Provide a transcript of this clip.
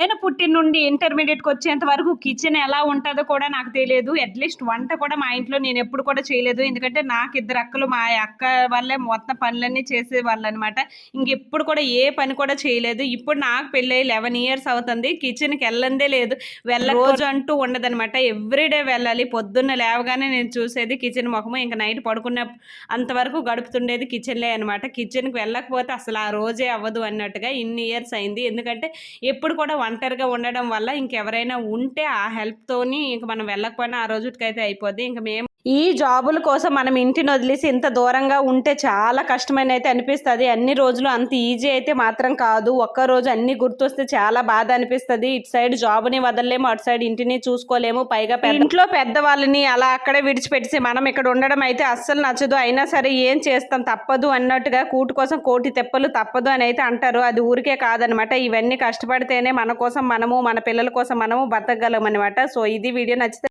నేను పుట్టిన నుండి ఇంటర్మీడియట్కి వచ్చేంత వరకు కిచెన్ ఎలా ఉంటుందో కూడా నాకు తెలియదు. అట్లీస్ట్ వంట కూడా మా ఇంట్లో నేను ఎప్పుడు కూడా చేయలేదు. ఎందుకంటే నాకు ఇద్దరు అక్కలు మా అక్క వాళ్ళే మొత్తం పనులన్నీ చేసేవాళ్ళు అనమాట ఇంకెప్పుడు కూడా ఏ పని కూడా చేయలేదు. ఇప్పుడు నాకు పెళ్ళి లెవెన్ ఇయర్స్ అవుతుంది. కిచెన్కి వెళ్ళందే లేదు. వెళ్ళ రోజు అంటూ ఉండదన్నమాట. ఎవ్రీడే వెళ్ళాలి. పొద్దున్న లేవగానే నేను చూసేది కిచెన్ ముఖము. ఇంకా నైట్ పడుకున్న అంతవరకు గడుపుతుండేది కిచెన్లే అనమాట కిచెన్కి వెళ్ళకపోతే అసలు ఆ రోజే అవ్వదు అన్నట్టుగా ఇన్ని ఇయర్స్ అయింది. ఎందుకంటే ఎప్పుడు కూడా ఒంటరిగా ఉండడం వల్ల ఇంకెవరైనా ఉంటే ఆ హెల్ప్తోని ఇంక మనం వెళ్ళకపోయినా ఆ రోజుకైతే అయిపోద్ది. ఇంక మేము ఈ జాబుల కోసం మనం ఇంటిని వదిలేసి ఇంత దూరంగా ఉంటే చాలా కష్టమైన అయితే అనిపిస్తుంది. అన్ని రోజులు అంత ఈజీ అయితే మాత్రం కాదు. ఒక్క రోజు అన్ని గుర్తొస్తే చాలా బాధ అనిపిస్తుంది. ఇటు సైడ్ జాబ్ని వదలలేము అటు సైడ్ ఇంటిని చూసుకోలేము. పైగా ఇంట్లో పెద్దవాళ్ళని అలా అక్కడే విడిచిపెట్టేసి మనం ఇక్కడ ఉండడం అయితే అస్సలు నచ్చదు. అయినా సరే ఏం చేస్తాం? తప్పదు అన్నట్టుగా కూటు కోసం కోటి తెప్పలు తప్పదు అని అయితే అంటారు. అది ఊరికే కాదనమాట. ఇవన్నీ కష్టపడితేనే మన కోసం మనము మన పిల్లల కోసం మనము బతకగలం అనమాట సో ఇది వీడియో నచ్చితే